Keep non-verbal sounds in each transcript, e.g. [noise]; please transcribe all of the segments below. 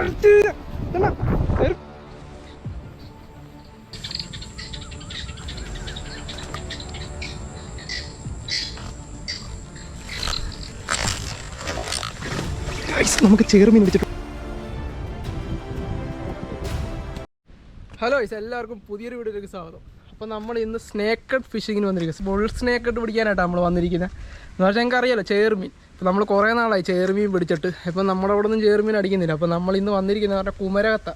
നമുക്ക് ചേർമീൻ പിടിച്ചിട്ട്. Hello is എല്ലാവർക്കും പുതിയൊരു വീഡിയോയിലേക്ക് സ്വാഗതം. അപ്പോൾ നമ്മൾ ഇന്ന് സ്നേക്കഡ് ഫിഷിങ്ങിന് വന്നിരിക്കുന്നത് ബുൾ സ്നേക്കഡ് പിടിക്കാനായിട്ടാണ് നമ്മൾ വന്നിരിക്കുന്നത് എന്ന് പറഞ്ഞാൽ ഞങ്ങൾക്ക് അറിയാലോ ചേർമീൻ നമ്മൾ കുറേ നാളായി ചേർമീൻ പിടിച്ചിട്ട്. ഇപ്പം നമ്മുടെ അവിടെ നിന്നും ചേർമീൻ അടിക്കുന്നില്ല. അപ്പോൾ നമ്മൾ ഇന്ന് വന്നിരിക്കുന്നത് പറഞ്ഞാൽ കുമരകത്ത.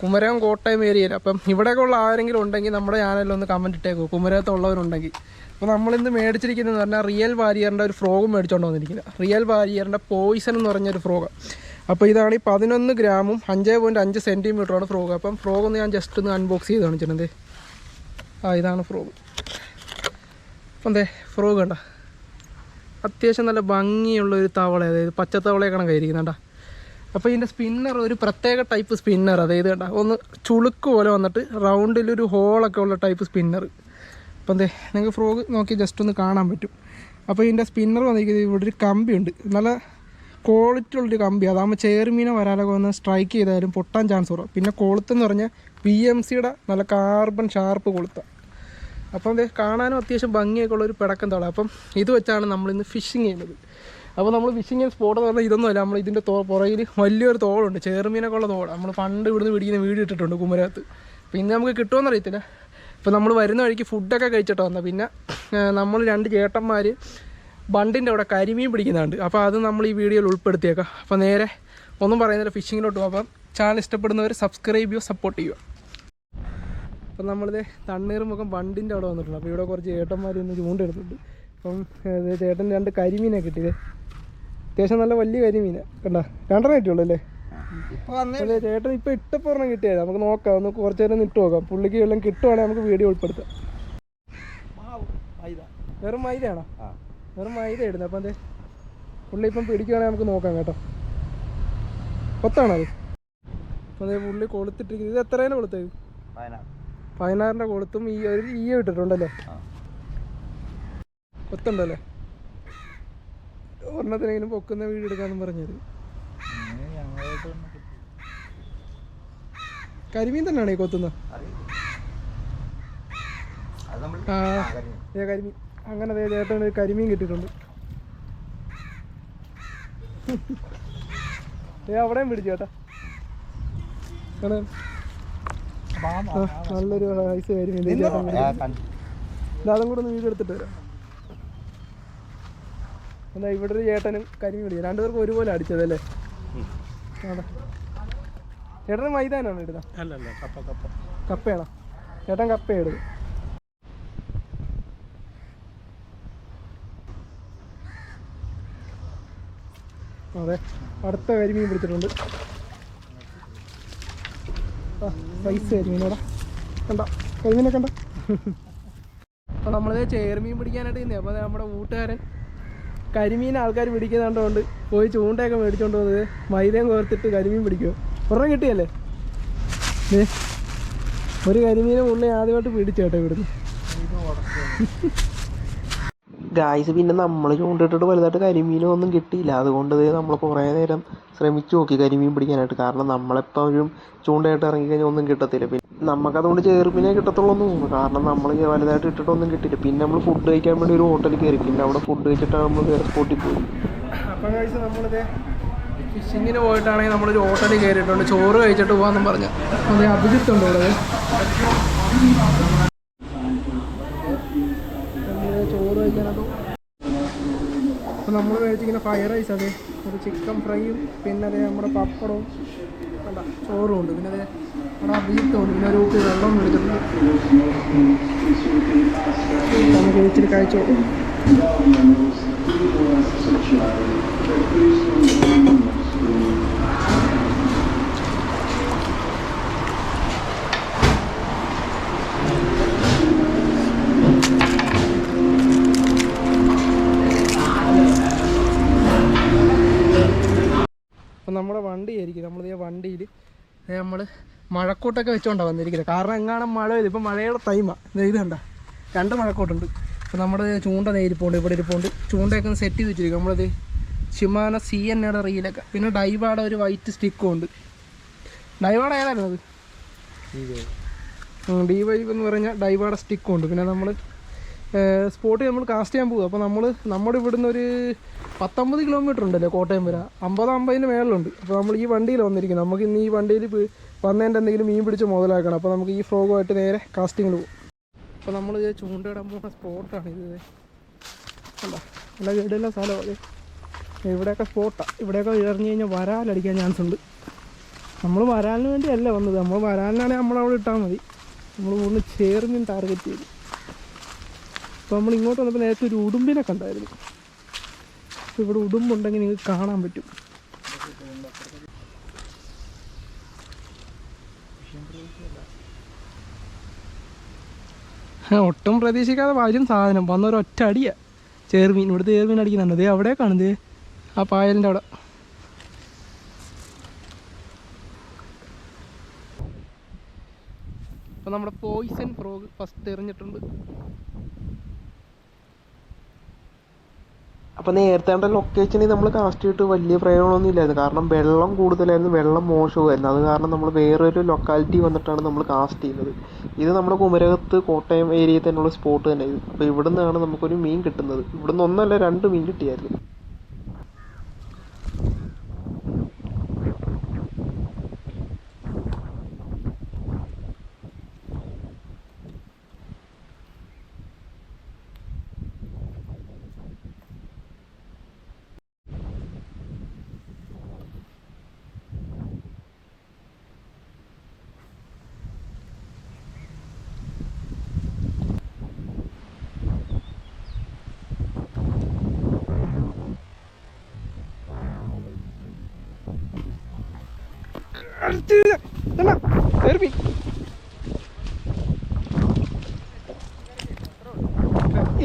കുമരകം കോട്ടയം ഏരിയയിൽ. അപ്പം ഇവിടെയൊക്കെ ഉള്ള ആരെങ്കിലും ഉണ്ടെങ്കിൽ നമ്മുടെ ചാനലിൽ ഒന്ന് കമന്റ് ഇട്ടേക്കോ. കുമരകത്തുള്ളവരുണ്ടെങ്കിൽ അപ്പോൾ നമ്മളിന്ന് മേടിച്ചിരിക്കുന്നതെന്ന് പറഞ്ഞാൽ റിയൽ വാരിയറിന്റെ ഒരു ഫ്രോഗും മേടിച്ചുകൊണ്ട് വന്നിരിക്കുന്നത് റിയൽ വാരിയറിന്റെ പോയിസൺ എന്ന് പറഞ്ഞൊരു ഫ്രോഗ് അപ്പോൾ ഇതാണ് ഈ പതിനൊന്ന് ഗ്രാമും അഞ്ച് പോയിന്റ് അഞ്ച് സെന്റിമീറ്ററാണ് ഫ്രോഗ് അപ്പം ഫ്രോഗ് ഒന്ന് ഞാൻ ജസ്റ്റ് ഒന്ന് അൺബോക്സ് ചെയ്ത് കാണിച്ചിട്ടുണ്ട്. ആ ഇതാണ് ഫ്രോഗ് അപ്പം അതെ ഫ്രോഗ് കണ്ട? അത്യാവശ്യം നല്ല ഭംഗിയുള്ള ഒരു തവള അതായത് പച്ചത്തവളയൊക്കെ കയറിയിരിക്കുന്നുണ്ട അപ്പോൾ ഇതിന്റെ സ്പിന്നർ ഒരു പ്രത്യേക ടൈപ്പ് സ്പിന്നർ അതായത് കണ്ട ഒന്ന് ചുളുക്ക് പോലെ വന്നിട്ട് റൗണ്ടിലൊരു ഹോളൊക്കെ ഉള്ള ടൈപ്പ് സ്പിന്നർ അപ്പം എന്തേ നിങ്ങൾക്ക് ഫ്രോഗ് നോക്കി ജസ്റ്റ് ഒന്ന് കാണാൻ പറ്റും. അപ്പോൾ ഇതിന്റെ സ്പിന്നർ വന്നിരിക്കുന്നത് ഇവിടെ ഒരു കമ്പിയുണ്ട്. നല്ല ക്വാളിറ്റി ഉള്ളൊരു കമ്പി അതാകുമ്പോൾ ചേർമീനെ വരാനൊക്കെ വന്ന് സ്ട്രൈക്ക് ചെയ്താലും പൊട്ടാൻ ചാൻസ് കുറവാണ് പിന്നെ കൊളുത്തെന്ന് പറഞ്ഞാൽ പി എം സിയുടെ നല്ല കാർബൺ ഷാർപ്പ് കൊളുത്ത. അപ്പം കാണാനും അത്യാവശ്യം ഭംഗിയൊക്കെ ഉള്ള ഒരു പിടക്കം തള അപ്പം ഇത് വെച്ചാണ് നമ്മളിന്ന് ഫിഷിങ് ചെയ്യുന്നത്. അപ്പോൾ നമ്മൾ ഫിഷിങ് ചെയ്യുന്ന സ്പോട്ട് എന്ന് പറഞ്ഞാൽ ഇതൊന്നുമല്ല. നമ്മൾ ഇതിന്റെ തോ പുറകിൽ വലിയൊരു തോടുണ്ട്. ചേർമീനൊക്കെ ഉള്ള തോട്. നമ്മൾ പണ്ട് ഇവിടുന്ന് പിടിക്കുന്ന വീട് ഇട്ടിട്ടുണ്ട് കുമരകത്ത്. പിന്നെ നമുക്ക് കിട്ടുമെന്ന് അറിയത്തില്ല. ഇപ്പോൾ നമ്മൾ വരുന്ന വഴിക്ക് ഫുഡൊക്കെ കഴിച്ചിട്ട് വന്നത് പിന്നെ നമ്മൾ രണ്ട് ചേട്ടന്മാർ ബണ്ടിന്റെ അവിടെ കരിമീൻ പിടിക്കുന്നുണ്ട്. അപ്പോൾ അത് നമ്മൾ ഈ വീഡിയോയിൽ ഉൾപ്പെടുത്തിയേക്കാം. അപ്പോൾ നേരെ ഒന്നും പറയുന്നില്ല. ഫിഷിങ്ങിലോട്ട് പോകാം. അപ്പം ചാനൽ ഇഷ്ടപ്പെടുന്നവർ സബ്സ്ക്രൈബ് ചെയ്യുക സപ്പോർട്ട് ചെയ്യുക. അപ്പം നമ്മളിത് തണ്ണീർമുഖം വണ്ടിന്റെ അവിടെ വന്നിട്ടുണ്ട്. അപ്പോൾ ഇവിടെ കുറച്ച് ഏട്ടന്മാർ ഇന്ന് ചൂണ്ടെടുത്തിട്ടുണ്ട് അപ്പം ചേട്ടൻ രണ്ട് കരിമീനെ കിട്ടിയത്. അത്യാവശ്യം നല്ല വലിയ കരിമീന. കണ്ട? രണ്ടെണ്ണം കിട്ടിയുള്ളൂ അല്ലേ? അല്ലേ ചേട്ടൻ ഇപ്പം ഇട്ടപ്പോൾ ഒരെണ്ണം കിട്ടിയത്. നമുക്ക് നോക്കാം. ഒന്ന് കുറച്ച് നേരം ഇട്ട് നോക്കാം. പുള്ളിക്ക് വെള്ളം കിട്ടുവാണെങ്കിൽ നമുക്ക് വീഡിയോ ഉൾപ്പെടുത്താം. വെറും മൈദയാണോ? വെറും മൈദ ഇടുന്നത്. അപ്പം എന്തേ പുള്ളി ഇപ്പം പിടിക്കുവാണെങ്കിൽ നമുക്ക് നോക്കാം കേട്ടോ. കൊത്താണോ അത്? അപ്പം അതേ പുള്ളി കൊളുത്തിട്ടിരിക്കുന്നത് ഇത് എത്രയാണ് കൊളുത്തത് പതിനാറിന്റെ കൊളുത്തും ഈ ഒരു ഈ ഇട്ടിട്ടുണ്ടല്ലേ? കൊത്തുണ്ടല്ലേ ഒരെണ്ണത്തിനെങ്കിലും പൊക്കുന്ന വീട് എടുക്കാന്നും പറഞ്ഞത്. കരിമീൻ തന്നെയാണ് ഈ കൊത്തുന്നത്? ആ കരിമീൻ. അങ്ങനെ ചേട്ടൻ കരിമീൻ കിട്ടിയിട്ടുണ്ട്. [laughs] ഏ അവിടെയും പിടിച്ചു ചേട്ടാ. നല്ലൊരു ഐസ് കാര്യം അതും കൂടെ ഒന്ന് വീഡിയോ എടുത്തിട്ട് വരാം. എന്നാ ഇവിടെ ഒരു ചേട്ടനും കരിമീൻ പിടിക്കുക രണ്ടുപേർക്കും ഒരുപോലെ അടിച്ചതല്ലേ? ചേട്ടന് മൈതാനാണ് ഇടുന്നത് അല്ലല്ല കപ്പ കപ്പ. കപ്പയാണോ? ചേട്ടൻ കപ്പ എടുക്കും അതെ അടുത്ത കരിമീൻ പിടിച്ചിട്ടുണ്ട്. സൈസ് കരിമീനോടാ കണ്ട കരിമീനെ കണ്ട. അപ്പോൾ നമ്മളിത് ചേർമീൻ പിടിക്കാനായിട്ട് ചെയ്യുന്നത് അപ്പോൾ നമ്മുടെ കൂട്ടുകാരൻ കരിമീൻ ആൾക്കാർ പിടിക്കുന്നുണ്ടോണ്ട് പോയി ചൂണ്ടയൊക്കെ മേടിച്ചോണ്ട് വന്നത് മൈദയും കോർത്തിട്ട് കരിമീൻ പിടിക്കുമോ ഒരെണ്ണം കിട്ടിയല്ലേ? ഒരു കരിമീനെ ഉള്ളി ആദ്യമായിട്ട് പിടിച്ചു കേട്ടോ ഗായ്സ് പിന്നെ നമ്മൾ ചൂണ്ടിട്ടിട്ട് വലുതായിട്ട് കരിമീനോ ഒന്നും കിട്ടിയില്ല. അതുകൊണ്ട് നമ്മൾ കുറേ നേരം ശ്രമിച്ചു നോക്കി കരിമീൻ പിടിക്കാനായിട്ട്. കാരണം നമ്മളെപ്പോഴും ചൂണ്ടയായിട്ട് ഇറങ്ങിക്കഴിഞ്ഞാൽ ഒന്നും കിട്ടത്തില്ല. പിന്നെ നമുക്കതുകൊണ്ട് ചേർപ്പിനെ കിട്ടത്തുള്ളൂ എന്ന് തോന്നുന്നു. കാരണം നമ്മൾ വലുതായിട്ട് ഇട്ടിട്ടൊന്നും കിട്ടില്ല പിന്നെ നമ്മൾ ഫുഡ് കഴിക്കാൻ വേണ്ടി ഒരു ഹോട്ടലിൽ കയറി. പിന്നെ അവിടെ ഫുഡ് കഴിച്ചിട്ടാണ് നമ്മൾ വേറെ സ്പോട്ടിൽ പോയി. ഫിഷിങ്ങിന് പോയിട്ടാണെങ്കിൽ നമ്മളൊരു ഹോട്ടലിൽ കയറിയിട്ടുണ്ട്. ചോറ് കഴിച്ചിട്ട് പോകാമെന്നും പറഞ്ഞു. അതെ അഭിജിത്തുണ്ടോ ഇവിടെ നമ്മൾ ചോറ് കഴിക്കാനായിട്ട് അപ്പം നമ്മൾ കഴിച്ചിങ്ങനെ ഫ്രൈഡ് റൈസ് അതെ. ഒരു ചിക്കൻ ഫ്രൈയും പിന്നെ അതെ നമ്മുടെ പപ്പടവും അല്ല ചോറും ഉണ്ട്. പിന്നെ അതെ നമ്മുടെ ബീഫും ഉണ്ട്. പിന്നെ ഒരു കുപ്പി വെള്ളം എടുത്തിട്ടുണ്ട് നമുക്ക് ഇച്ചിരി കഴിച്ചു നോക്കാം. നമ്മുടെ വണ്ടി ആയിരിക്കും നമ്മൾ ഈ വണ്ടിയിൽ നമ്മൾ മഴക്കൂട്ടൊക്കെ വെച്ചുകൊണ്ടാണ് വന്നിരിക്കുന്നത് കാരണം എങ്ങാനും മഴ പെയ്ത്. ഇപ്പം മഴയുടെ ടൈമാണ് ഇത് കണ്ട. രണ്ട് മഴക്കൂട്ടുണ്ട്. അപ്പോൾ നമ്മുടെ ചൂണ്ട നേരിപ്പോണ്ട് ഇവിടെ ഇരിപ്പുണ്ട്. ചൂണ്ടയൊക്കെ ഒന്ന് സെറ്റ് ചെയ്ത് വെച്ചിരിക്കും നമ്മളത് ഷിമാന സി എൻ എയുടെ റീലൊക്കെ പിന്നെ ഡൈവാട ഒരു വൈറ്റ് സ്റ്റിക്കും ഉണ്ട്. ഡൈവാട ഏതായിരുന്നു അത്? ഡി വൈവ് എന്ന് പറഞ്ഞാൽ ഡൈവാട സ്റ്റിക്കും ഉണ്ട്. പിന്നെ നമ്മൾ സ്പോട്ടിൽ നമ്മൾ കാസ്റ്റ് ചെയ്യാൻ പോകും അപ്പോൾ നമ്മൾ നമ്മുടെ ഇവിടുന്ന് ഒരു പത്തൊമ്പത് കിലോമീറ്റർ ഉണ്ടല്ലോ കോട്ടയം വരെ? അമ്പത് അമ്പതിന് മേളിലുണ്ട്. അപ്പോൾ നമ്മൾ ഈ വണ്ടിയിൽ വന്നിരിക്കുന്നത് നമുക്ക് ഇന്ന് ഈ വണ്ടിയിൽ വന്നതിന്റെ എന്തെങ്കിലും മീൻ പിടിച്ച് മുതലാക്കണം. അപ്പോൾ നമുക്ക് ഈ ഫ്രോഗുമായിട്ട് നേരെ കാസ്റ്റിങ്ങിൽ പോകും അപ്പോൾ നമ്മൾ ചൂണ്ടയിടാൻ പോകുന്ന സ്പോട്ടാണ് ഇത് അല്ല നല്ല ഗഡുള്ള സ്ഥലമാണ് ഇവിടെയൊക്കെ സ്പോട്ടാണ് ഇവിടെയൊക്കെ ഇറങ്ങി കഴിഞ്ഞാൽ വരാലടിക്കാൻ ചാൻസ് ഉണ്ട്. നമ്മൾ വരാലിന് വേണ്ടിയല്ല വന്നത്. നമ്മൾ വരാലിനാണെങ്കിൽ നമ്മളവിടെ ഇട്ടാൽ മതി. നമ്മൾ ഒന്ന് ചേർന്നും ടാർഗറ്റ് ചെയ്തു. അപ്പോൾ നമ്മൾ ഇങ്ങോട്ട് വന്നപ്പോൾ നേരത്തെ ഒരു ഉടുമ്പിനെ കണ്ടായിരുന്നു. അപ്പോൾ ഇവിടെ ഉടുമ്പുണ്ടെങ്കിൽ നിങ്ങൾക്ക് കാണാൻ പറ്റും. ഒട്ടും പ്രതീക്ഷിക്കാതെ വരും സാധനം. വന്നൊരു ഒറ്റ അടിയാ. ചേർമീൻ. ഇവിടുത്തെ ചേർമീൻ അടിക്കുന്നുണ്ട്. ദേ അവിടെ കാണുന്നത് ആ പായലിന്റെ അവിടെ. അപ്പോൾ നമ്മുടെ പോയിസൺ ഫ്രോഗ് ഫസ്റ്റ് എറിഞ്ഞിട്ടുണ്ട്. അപ്പോൾ നേരത്തെ കണ്ട ലൊക്കേഷനിൽ നമ്മൾ കാസ്റ്റ് ചെയ്തിട്ട് വലിയ പ്രയോജനമൊന്നും ഇല്ലായിരുന്നു. കാരണം വെള്ളം കൂടുതലായിരുന്നു. വെള്ളം മോശമായിരുന്നു. അത് കാരണം നമ്മൾ വേറൊരു ലൊക്കാലിറ്റി വന്നിട്ടാണ് നമ്മൾ കാസ്റ്റ് ചെയ്യുന്നത്. ഇത് നമ്മുടെ കുമരകത്ത് കോട്ടയം ഏരിയയിൽ തന്നെയുള്ള സ്പോട്ട് തന്നെ. ഇത് അപ്പോൾ ഇവിടെ നിന്നാണ് നമുക്കൊരു മീൻ കിട്ടുന്നത്. ഇവിടുന്ന് ഒന്നല്ല രണ്ട് മീൻ കിട്ടിയായിരുന്നു.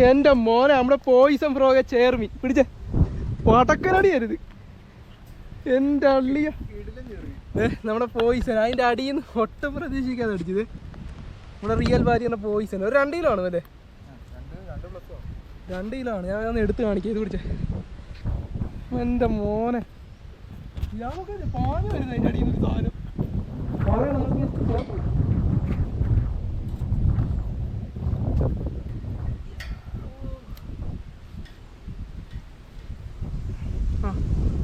എന്റെ മോനെ നമ്മുടെ പോയിസൺ ഫ്രോഗ ചേർമി. പിടിച്ച. പടക്കനടി അരുത് എന്റെ അള്ളിയ നമ്മുടെ പോയിസൺ അതിന്റെ അടിയിൽ നിന്ന് ഒട്ടും പ്രതീക്ഷിക്കാതെ അടിച്ചത്. നമ്മുടെ റിയൽ ഭാര്യ പോയിസൺ ഒരു രണ്ട് കിലോ ആണ് അല്ലേ രണ്ട് കിലോ ആണ്. ഞാൻ ഒന്ന് എടുത്ത് കാണിക്കാം. ഇത് പിടിച്ചേ. എന്റെ മോനെ. പാൽ വരുന്നത് അടിയിൽ നിന്ന്.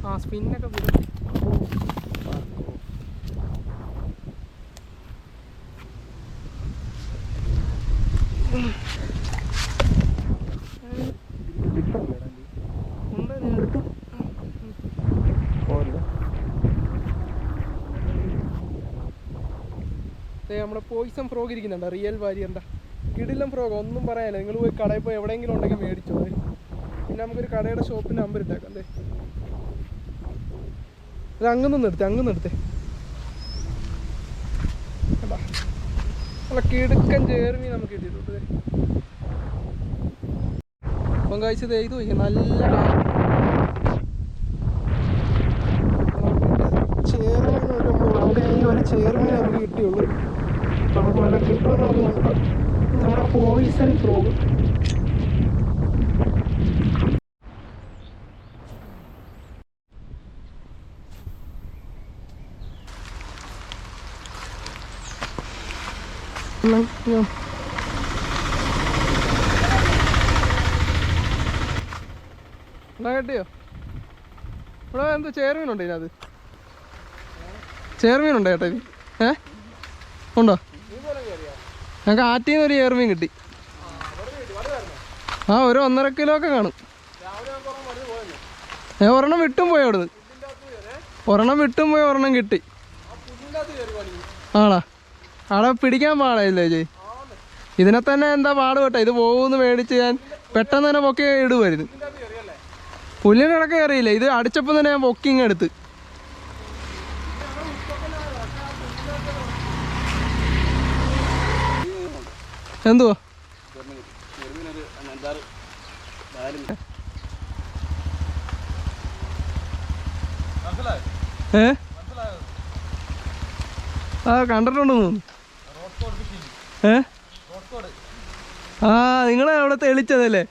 ആ സ്പിന്നൊക്കെ നമ്മുടെ പോയിസൺ ഫ്രോഗ് ഇരിക്കുന്നുണ്ട്. റിയൽ വാരിയറിന്റെ കിടിലം ഫ്രോഗ് ഒന്നും പറയാനില്ല. നിങ്ങൾ പോയി കടയിൽ പോയി എവിടെയെങ്കിലും ഉണ്ടെങ്കിൽ മേടിച്ചോ. പിന്നെ നമുക്കൊരു കടയുടെ ഷോപ്പിന്റെ നമ്പർ ഇട്ടേക്കാം. അല്ലേ അത് അങ്ങ് എടുത്തേ അങ്ങ് നിർത്തേ. നല്ല കിടുക്കൻ ചേർമീൻ നമുക്ക് കിട്ടിയിട്ടുണ്ട്. അപ്പം കഴിച്ചത് പോയി നല്ല ചേർമീൻ ഒരു ചേർമീൻ നമുക്ക് കിട്ടിയുള്ളൂ. നമുക്ക് വല്ല കിട്ടുമെന്ന് നമുക്ക് നോക്കാം നമ്മുടെ പോയിസൺ ഫ്രോഗ് എന്നാ കിട്ടിയോ ഇവിടെ എന്തോ ചേർമീനുണ്ടോ ഇതിനകത്ത്? ചേർമീനുണ്ടോ ചേട്ടാ ഏ? ഉണ്ടോ? ഞങ്ങൾക്ക് ആറ്റിൽ നിന്ന് ഒരു ഏർമീൻ കിട്ടി. ആ ഒരു ഒന്നര കിലോ ഒക്കെ കാണും. ഏ ഒരെണ്ണം വിട്ടും പോയി അവിടുന്ന്. ഒരെണ്ണം വിട്ടും പോയി ഒരെണ്ണം കിട്ടി. ആണോ? അവിടെ പിടിക്കാൻ പാടില്ലേ ചേച്ചി ഇതിനെ തന്നെ എന്താ പാട് കേട്ടോ? ഇത് പോകുമെന്ന് മേടിച്ച് ഞാൻ പെട്ടെന്ന് തന്നെ പൊക്കി ഇടുമായിരുന്നു പുല്ലിനിടക്ക് കയറിയില്ല? ഇത് അടിച്ചപ്പോൾ തന്നെ ഞാൻ പൊക്കിങ് എടുത്ത്. എന്തുവാ? ഏ? ആ കണ്ടിട്ടുണ്ടെന്ന് ഏ? ആ നിങ്ങളെ അവിടെ തെളിച്ചതല്ലേ?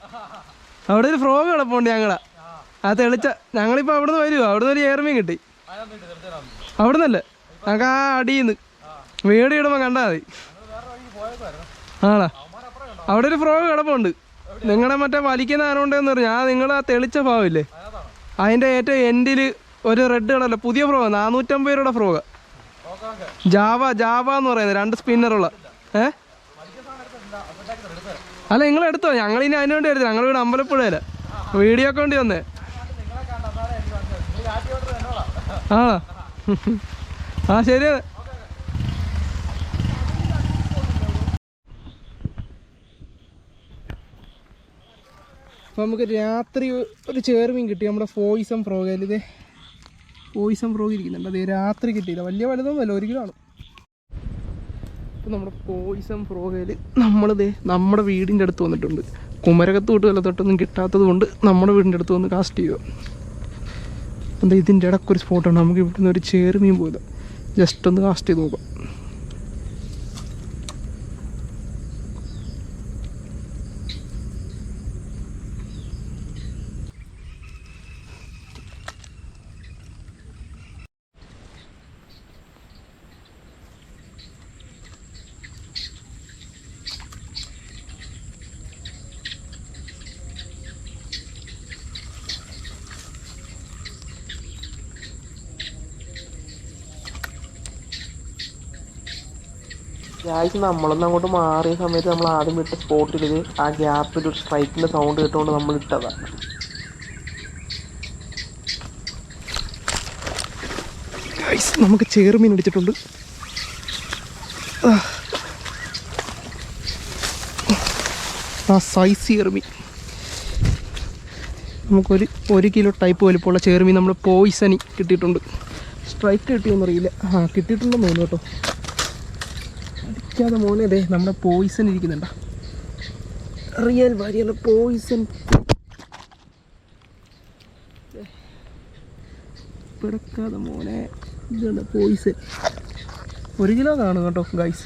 അവിടെ ഒരു ഫ്രോഗ് കിടപ്പുണ്ട് ഞങ്ങളാ. ആ തെളിച്ച ഞങ്ങളിപ്പോൾ അവിടുന്ന് വരുമോ അവിടുന്ന് ഒരു ഏർമീൻ കിട്ടി. അവിടുന്നല്ലേ? ഞങ്ങൾക്ക് ആ അടിയിന്ന്. വീട് ഇടുമ്പോൾ കണ്ടാൽ മതി. ആണോ? അവിടെ ഒരു ഫ്രോഗ് കിടപ്പുണ്ട്. നിങ്ങളുടെ മറ്റേ വലിക്കുന്ന ആരോണ്ടെന്ന് പറഞ്ഞു. ആ നിങ്ങൾ ആ തെളിച്ച ഭാവില്ലേ അതിന്റെ ഏറ്റവും എൻഡിൽ ഒരു റെഡ് കളറില്ല പുതിയ ഫ്രോഗ് നാനൂറ്റമ്പത് രൂപയുടെ ഫ്രോഗ് ജാവ ജാവ എന്ന് പറയുന്നത് രണ്ട് സ്പിന്നറുള്ള ഏ? അല്ല നിങ്ങൾ എടുത്തോ? ഞങ്ങൾ ഇനി അതിന് വേണ്ടി എടുത്തു ഞങ്ങൾ ഇവിടെ അമ്പലപ്പുഴയില. വീഡിയോ ഒക്കെ വേണ്ടി വന്നേ. ആണോ? ആ ശരി അപ്പോൾ നമുക്ക് രാത്രി ഒരു ചേർമീൻ കിട്ടി നമ്മുടെ ഫോയിസം ഫ്രോഗയിൽ ഇത് ഫോയിസം ഫ്രോഗ് ഇരിക്കുന്നുണ്ട്. അത് രാത്രി കിട്ടിയില്ല. വലിയ വലുതൊന്നുമല്ല ഒരു കിലോ ആണ്. അപ്പോൾ നമ്മുടെ പോയിസം ഫ്രോഗയിൽ നമ്മളിത് നമ്മുടെ വീടിന്റെ അടുത്ത് വന്നിട്ടുണ്ട്. കുമരകത്ത് തൊട്ട് വല്ല തൊട്ടൊന്നും കിട്ടാത്തത് കൊണ്ട് നമ്മുടെ വീടിന്റെ അടുത്ത് വന്ന് കാസ്റ്റ് ചെയ്യുക എന്താ ഇതിന്റെ ഇടയ്ക്കൊരു സ്പോട്ടാണ് നമുക്ക് ഇവിടുന്ന് ഒരു ചേർമീൻ പോയത്. ജസ്റ്റ് ഒന്ന് കാസ്റ്റ് ചെയ്ത് നോക്കാം. ഗായ്സ് നമ്മളൊന്നും അങ്ങോട്ട് മാറിയ സമയത്ത് നമ്മൾ ആദ്യം വിട്ട സ്പോട്ടിൽ ആ ഗ്യാപ്പിൽ ഒരു സ്ട്രൈക്കിന്റെ സൗണ്ട് കേട്ടുകൊണ്ട് നമ്മൾ ഇട്ടതാണ് നമുക്ക് ചേർമീൻ അടിച്ചിട്ടുണ്ട്. ആ സൈസ് ചേർമീൻ നമുക്കൊരു ഒരു കിലോ ടൈപ്പ് വലിപ്പമുള്ള ചേർമീൻ നമ്മൾ പോയിസണി കിട്ടിയിട്ടുണ്ട്. സ്ട്രൈക്ക് കിട്ടിയെന്നറിയില്ല. ആ കിട്ടിയിട്ടുണ്ടെന്ന് തോന്നുന്നു കേട്ടോ. അടിക്കാതെ മോനെ അതെ നമ്മുടെ പോയിസൺ ഇരിക്കുന്നുണ്ട. റിയൽ വാരിയല്ല പോയിസൺ പിടക്കാതെ മോനെ ഇതാണ് പോയിസൺ ഒരു കിലോ കാണും കേട്ടോ ഗൈസ്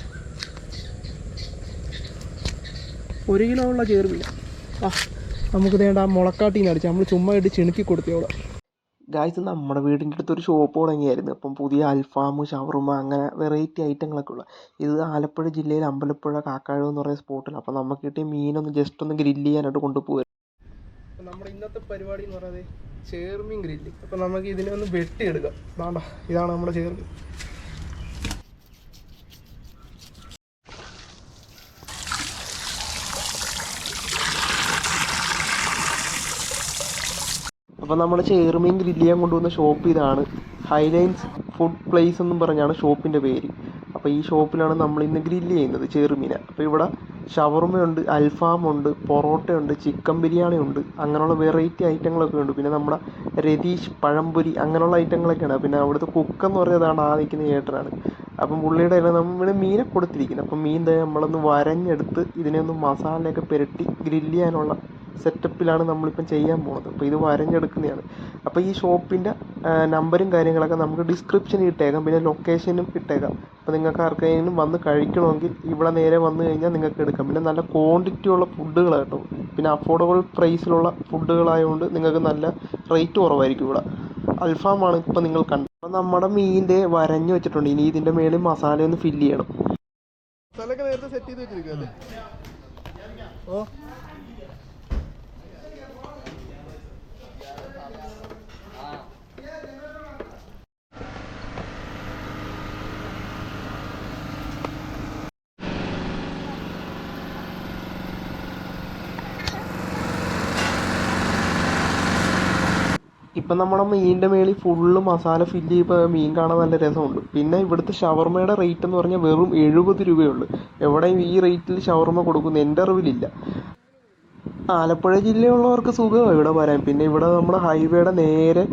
ഒരു കിലോ ഉള്ള ചേർവില്ല. ആ നമുക്ക് വേണ്ട ആ മുളക്കാട്ടീനടിച്ച് നമ്മൾ ചുമ്മാ ഇട്ട് ചിണുക്കി കൊടുത്തോളാം ഗായ്സ് നമ്മുടെ വീടിന്റെ അടുത്ത് ഒരു ഷോപ്പ് തുടങ്ങിയായിരുന്നു. അപ്പം പുതിയ അൽഫാം ഷവർമ അങ്ങനെ വെറൈറ്റി ഐറ്റങ്ങളൊക്കെ ഉള്ള. ഇത് ആലപ്പുഴ ജില്ലയിൽ അമ്പലപ്പുഴ കാക്കാഴം എന്ന് പറയുന്ന സ്പോട്ടിൽ അപ്പം നമുക്ക് കിട്ടിയ മീനൊന്ന് ജസ്റ്റ് ഒന്ന് ഗ്രില്ല് ചെയ്യാനായിട്ട് കൊണ്ടുപോകും നമ്മുടെ ഇന്നത്തെ പരിപാടി എന്ന് പറയുന്നത് ചേർമീൻ ഗ്രില്ല് അപ്പം നമുക്ക് ഇതിനെ ഒന്ന് വെട്ടിയെടുക്കാം. ഇതാണ് നമ്മുടെ ചേർമീൻ. അപ്പോൾ നമ്മൾ ചെയർമീൻ ഗ്രില്ല് ചെയ്യാൻ കൊണ്ടുവന്ന ഷോപ്പ് ഇതാണ്. ഹൈലൈൻസ് ഫുഡ് പ്ലേസ് എന്നും പറഞ്ഞാണ് ഷോപ്പിന്റെ പേര്. അപ്പോൾ ഈ ഷോപ്പിലാണ് നമ്മൾ ഇന്ന് ഗ്രില്ല് ചെയ്യുന്നത് ചെറുമീന അപ്പോൾ ഇവിടെ ഷവർമയുണ്ട് അൽഫാമുണ്ട് പൊറോട്ടയുണ്ട് ചിക്കൻ ബിരിയാണി ഉണ്ട് അങ്ങനെയുള്ള വെറൈറ്റി ഐറ്റങ്ങളൊക്കെ ഉണ്ട്. പിന്നെ നമ്മുടെ രതീഷ് പഴംപൊരി അങ്ങനെയുള്ള ഐറ്റങ്ങളൊക്കെയാണ് പിന്നെ അവിടുത്തെ കുക്ക് എന്ന് പറയുന്നതാണ് ആ നിൽക്കുന്ന ചേട്ടനാണ്. അപ്പം പുള്ളിയുടെ നമ്മൾ മീനെ കൊടുത്തിരിക്കുന്നത് അപ്പം മീൻ നമ്മളൊന്ന് വരഞ്ഞെടുത്ത് ഇതിനെ ഒന്ന് മസാലയൊക്കെ പുരട്ടി ഗ്രില്ല് ചെയ്യാനുള്ള സെറ്റപ്പിലാണ് നമ്മളിപ്പം ചെയ്യാൻ പോകുന്നത് അപ്പോൾ ഇത് വരഞ്ഞെടുക്കുന്നതാണ്. അപ്പോൾ ഈ ഷോപ്പിന്റെ നമ്പരും കാര്യങ്ങളൊക്കെ നമുക്ക് ഡിസ്ക്രിപ്ഷനിൽ ഇട്ടേക്കാം. പിന്നെ ലൊക്കേഷനും ഇട്ടേക്കാം. അപ്പോൾ നിങ്ങൾക്ക് ആർക്കെങ്കിലും വന്ന് കഴിക്കണമെങ്കിൽ ഇവിടെ നേരെ വന്നു കഴിഞ്ഞാൽ നിങ്ങൾക്ക് എടുക്കാം. പിന്നെ നല്ല ക്വാണ്ടിറ്റി ഉള്ള ഫുഡുകൾ കേട്ടോ. പിന്നെ അഫോർഡബിൾ പ്രൈസിലുള്ള ഫുഡുകളായതുകൊണ്ട് നിങ്ങൾക്ക് നല്ല റേറ്റ് കുറവായിരിക്കും ഇവിടെ. അൽഫാമാണ് ഇപ്പോൾ നിങ്ങൾ കണ്ടത്. അപ്പോൾ നമ്മുടെ മീനിന്റെ വരഞ്ഞു വെച്ചിട്ടുണ്ട്. ഇനി ഇതിന്റെ മേളിൽ മസാല ഒന്ന് ഫില്ല് ചെയ്യണം നേരത്തെ സെറ്റ് ചെയ്ത് വെച്ചിരിക്കുന്നത് ഓ. ഇപ്പം നമ്മുടെ മീനിന്റെ മേളിൽ ഫുള്ള് മസാല ഫില്ല് ചെയ്യുമ്പോൾ മീൻ കാണാൻ നല്ല രസമുണ്ട്. പിന്നെ ഇവിടുത്തെ ഷവർമയുടെ റേറ്റ് എന്ന് പറഞ്ഞാൽ വെറും എഴുപത് രൂപയുള്ളൂ. എവിടെയും ഈ റേറ്റിൽ ഷവർമ കൊടുക്കുന്ന എന്റെ അറിവിലില്ല. ആലപ്പുഴ ജില്ലയുള്ളവർക്ക് സുഖമാണ് ഇവിടെ വരാൻ. പിന്നെ ഇവിടെ നമ്മുടെ ഹൈവേയുടെ നേരെ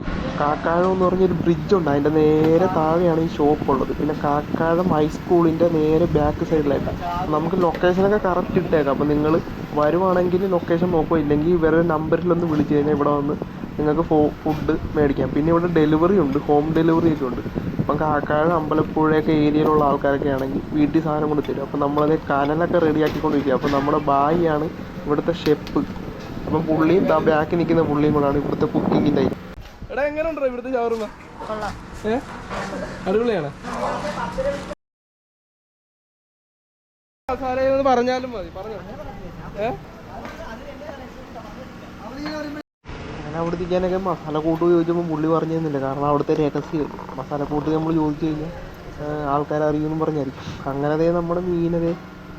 കാക്കാഴം എന്ന് പറഞ്ഞൊരു ബ്രിഡ്ജുണ്ട് അതിന്റെ നേരെ താഴെയാണ് ഈ ഷോപ്പ് ഉള്ളത്. പിന്നെ കാക്കാഴം ഹൈസ്കൂളിന്റെ നേരെ ബാക്ക് സൈഡിലായിട്ടാണ് നമുക്ക് ലൊക്കേഷനൊക്കെ കറക്റ്റ് ഇട്ടേക്കാം. അപ്പോൾ നിങ്ങൾ വരുവാണെങ്കിൽ ലൊക്കേഷൻ നോക്കുക ഇല്ലെങ്കിൽ ഇവരുടെ നമ്പറിലൊന്ന് വിളിച്ചു കഴിഞ്ഞാൽ ഇവിടെ വന്ന് നിങ്ങൾക്ക് ഫുഡ് മേടിക്കാം. പിന്നെ ഇവിടെ ഡെലിവറി ഉണ്ട് ഹോം ഡെലിവറി ഒക്കെ ഉണ്ട്. അപ്പം കാക്കാട് അമ്പലപ്പുഴയൊക്കെ ഏരിയയിലുള്ള ആൾക്കാരൊക്കെ ആണെങ്കിൽ വീട്ടിൽ സാധനം കൊണ്ട് തരും. അപ്പം നമ്മളത് കനലൊക്കെ റെഡിയാക്കിക്കൊണ്ടിരിക്കുക അപ്പം നമ്മുടെ ബായിയാണ് ഇവിടുത്തെ ഷെപ്പ് അപ്പം പുള്ളിയും ബാക്കിൽ നിൽക്കുന്ന പുള്ളിയും കൂടാണ് ഇവിടുത്തെ കുക്കിങ്ങിന്റെ എടാ എങ്ങനെയുണ്ടോ ഇവിടുത്തെ ഷവർമ ഏ? അടിപൊളിയാണ്. പറഞ്ഞാലും മതി. പറഞ്ഞു. ഏ? ഞാൻ അവിടെ ഇരിക്കാനൊക്കെ മസാല കൂട്ട് ചോദിച്ചപ്പോൾ പുള്ളി പറഞ്ഞു തന്നില്ല കാരണം അവിടുത്തെ രഹസ്യം. മസാല കൂട്ട് നമ്മൾ ചോദിച്ചു കഴിഞ്ഞാൽ ആൾക്കാർ അറിയുമെന്ന് പറഞ്ഞായിരിക്കും. അങ്ങനെ അതേ നമ്മുടെ മീനതേ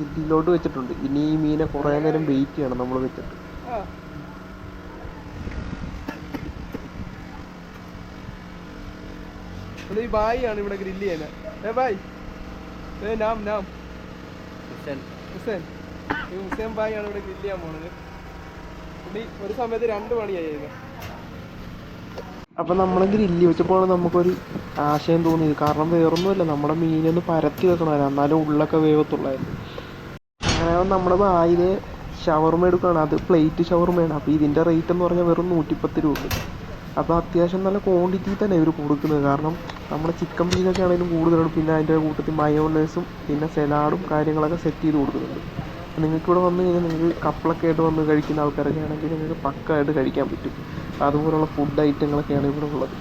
ഇതിലോട്ട് വെച്ചിട്ടുണ്ട്. ഇനി ഈ മീനെ കുറേ നേരം വെയിറ്റ് ചെയ്യണം നമ്മൾ വെച്ചിട്ട്. ഈ ബായി ആണ് ഇവിടെ ഗ്രില്ല് ചെയ്യുന്നത് ഏ ബായ്. ഏ നാം നാം. ഹുസൈൻ. ഈ ഹുസൈൻ ബായി ആണ് ഇവിടെ ഗ്രില്ല് ചെയ്യാൻ പോണത്. പുള്ളി ഒരു സമയത്ത് രണ്ട് മണിയായിരുന്നു അപ്പം നമ്മൾ ഗ്രില്ലി വെച്ചപ്പോഴാണ് നമുക്കൊരു ആശയം തോന്നിയത്. കാരണം വേറൊന്നുമില്ല നമ്മുടെ മീനൊന്ന് പരത്തി വെക്കണമായിരുന്നു. എന്നാലും ഉള്ളൊക്കെ വേവത്തുള്ളായിരുന്നു. അങ്ങനെ നമ്മുടെ ബായിലെ ഷവർമ എടുക്കുകയാണ്. അത് പ്ലേറ്റ് ഷവർമയാണ്. അപ്പോൾ ഇതിന്റെ റേറ്റ് എന്ന് പറഞ്ഞാൽ വെറും നൂറ്റിപ്പത്ത് രൂപ. അപ്പോൾ അത്യാവശ്യം നല്ല ക്വാണ്ടിറ്റി തന്നെ ഇവർ കൊടുക്കുന്നത്. കാരണം നമ്മുടെ ചിക്കൻ പീസൊക്കെ ആണെങ്കിലും കൂടുതലാണ്. പിന്നെ അതിന്റെ കൂട്ടത്തിൽ മയോണൈസും പിന്നെ സലാഡും കാര്യങ്ങളൊക്കെ സെറ്റ് ചെയ്ത് കൊടുക്കുന്നുണ്ട്. നിങ്ങൾക്ക് ഇവിടെ വന്നു കഴിഞ്ഞാൽ നിങ്ങൾക്ക് കപ്പിളൊക്കെ ആയിട്ട് വന്ന് കഴിക്കുന്ന ആൾക്കാരൊക്കെ ആണെങ്കിൽ നിങ്ങൾക്ക് പക്കായിട്ട് കഴിക്കാൻ പറ്റും. അതുപോലുള്ള ഫുഡ് ഐറ്റങ്ങളൊക്കെയാണ് ഇവിടെ ഉള്ളത്.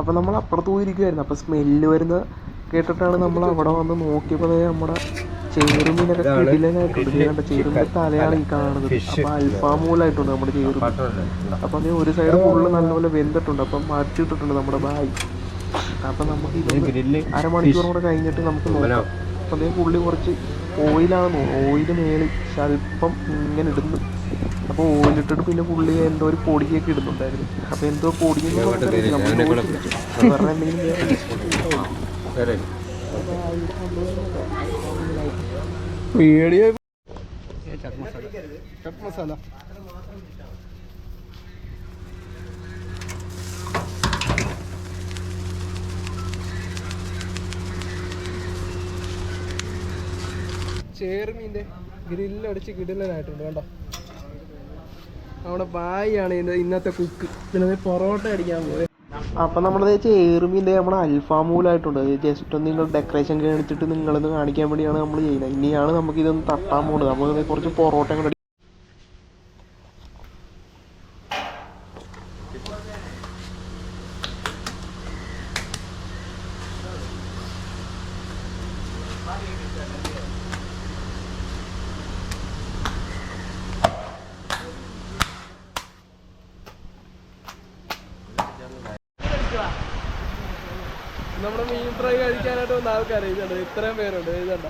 അപ്പോൾ നമ്മൾ അപ്പുറത്ത് പോയിരിക്കുമായിരുന്നു അപ്പോൾ സ്മെല്ല് വരുന്ന കേട്ടിട്ടാണ് നമ്മൾ അവിടെ വന്ന് നോക്കിയപ്പോൾ നമ്മുടെ ചേരുമീനൊക്കെ കിടിലനായിട്ടുണ്ട് ഇത് കണ്ട? ചേറുമീൻ തലയാണ് ഈ കാണുന്നത്. അപ്പോൾ അൽഫാമൂലായിട്ടുണ്ട് നമ്മുടെ ചേറുമീൻ അപ്പം അതിന് ഒരു സൈഡ് ഫുള്ള് നല്ലപോലെ വെന്തിട്ടുണ്ട്. അപ്പം മറിച്ചിട്ടിട്ടുണ്ട് നമ്മുടെ ബായി. അപ്പം നമുക്ക് ഇതൊന്ന് അരമണിക്കൂർ കൂടെ കഴിഞ്ഞിട്ട് നമുക്ക് നോക്കാം. അപ്പം അതേ പുള്ളി കുറച്ച് ഓയിലാണ് ഓയിൽ മേളിൽ അല്പം ഇങ്ങനെ ഇടുന്നു. അപ്പോൾ ഓയിലിട്ടിട്ട് പിന്നെ പുള്ളി എന്തോ ഒരു പൊടിയൊക്കെ ഇടുന്നുണ്ടായിരുന്നു. അപ്പോൾ എന്തോ പൊടി നമുക്കറിയില്ല. നമ്മൾ ചോദിച്ചില്ല. അപ്പോൾ വേറെ എന്തെങ്കിലും വേറെ വീഡിയോ ചട്ട് മസാല ചേർമീന്റെ ഗ്രില്ലടിച്ച് കിടിലനായിട്ടുണ്ട് കണ്ടോ? നമ്മുടെ ബായിയാണ് ഇന്നത്തെ കുക്ക് പിന്നെ പൊറോട്ട അടിക്കാൻ പോയത് അപ്പം നമ്മുടെ ചേർമീന്റെ നമ്മുടെ അൽഫാമൂലായിട്ടുണ്ട് ജസ്റ്റ് ഒന്ന് നിങ്ങൾ ഡെക്കറേഷൻ കാണിച്ചിട്ട് നിങ്ങളൊന്ന് കാണിക്കാൻ വേണ്ടിയാണ് നമ്മൾ ചെയ്യുന്നത്. ഇനിയാണ് നമുക്ക് ഇതൊന്ന് തട്ടാൻ പോകുന്നത് നമുക്ക് കുറച്ച് പൊറോട്ട നമ്മുടെ മീൻ ഫ്രൈ കഴിക്കാനായിട്ട് വന്ന ആൾക്കാർ ഇതുണ്ട്? ഇത്രയും പേരുണ്ട് ഇതുണ്ട?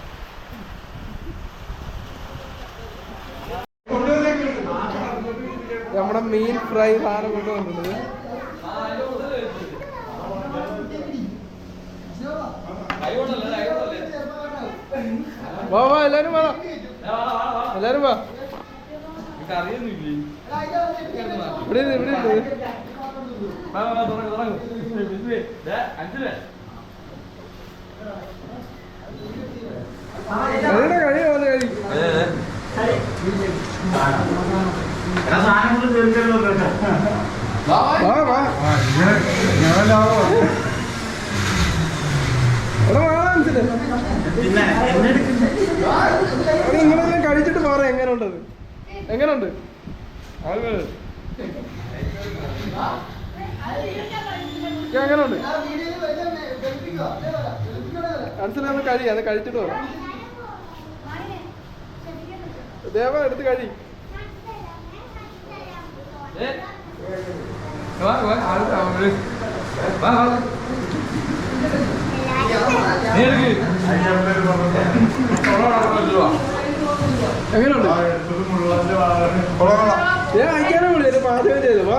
നമ്മുടെ മീൻ ഫ്രൈ സാധനം കൊണ്ടുവന്നത് വാ വാ എല്ലാരും വാ. എല്ലാരും വാ. ഇവിടെ ഇവിടെ ഇരുന്ന്. അതിന്റെ കഴി വന്ന് കഴി വാ വാ എടാ വാ മനസ്സിലായി കഴിച്ചിട്ട് പറ എങ്ങനെയുണ്ടത് എങ്ങനെയുണ്ട് ആളുകൾ എങ്ങനെയുണ്ട് മനസ്സിലാന്ന് കഴി അത് കഴിച്ചിട്ട് പറ ദേവ എടുത്ത് കഴി. എങ്ങനെയുണ്ട്? ഏ അയക്കാനും വിളിയല്ലേ പാചകം ചെയ്തു. വാ.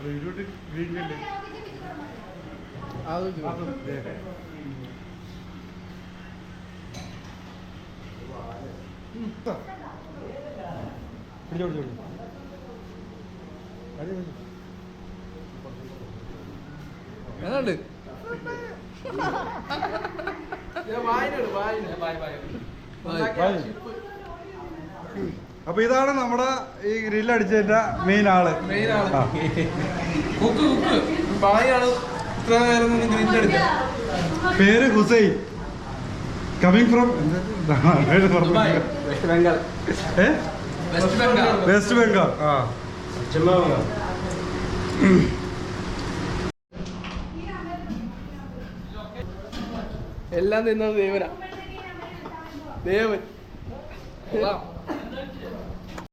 ചേട്ടനെയൊക്കെ ഒന്ന് കാണിച്ചു ഈ കാനൊക്കെ എല്ലാരും ഉണ്ട് അത് ചോ- പിടിച്ചോ. പിടിച്ചോ ഏതാണ്ട്? അപ്പൊ ഇതാണ് നമ്മുടെ ഈ ഗ്രില്ല് അടിച്ചതിന്റെ മെയിൻ ആൾ. മെയിൻ ആൾ. Cook cook. ബായാണ് ഇത്ര നേരം നിന്ന് പേര് Hussain. Coming from west Bengal ആ എല്ലാം തിന്നത് ദേവനാ. ദേവൻ.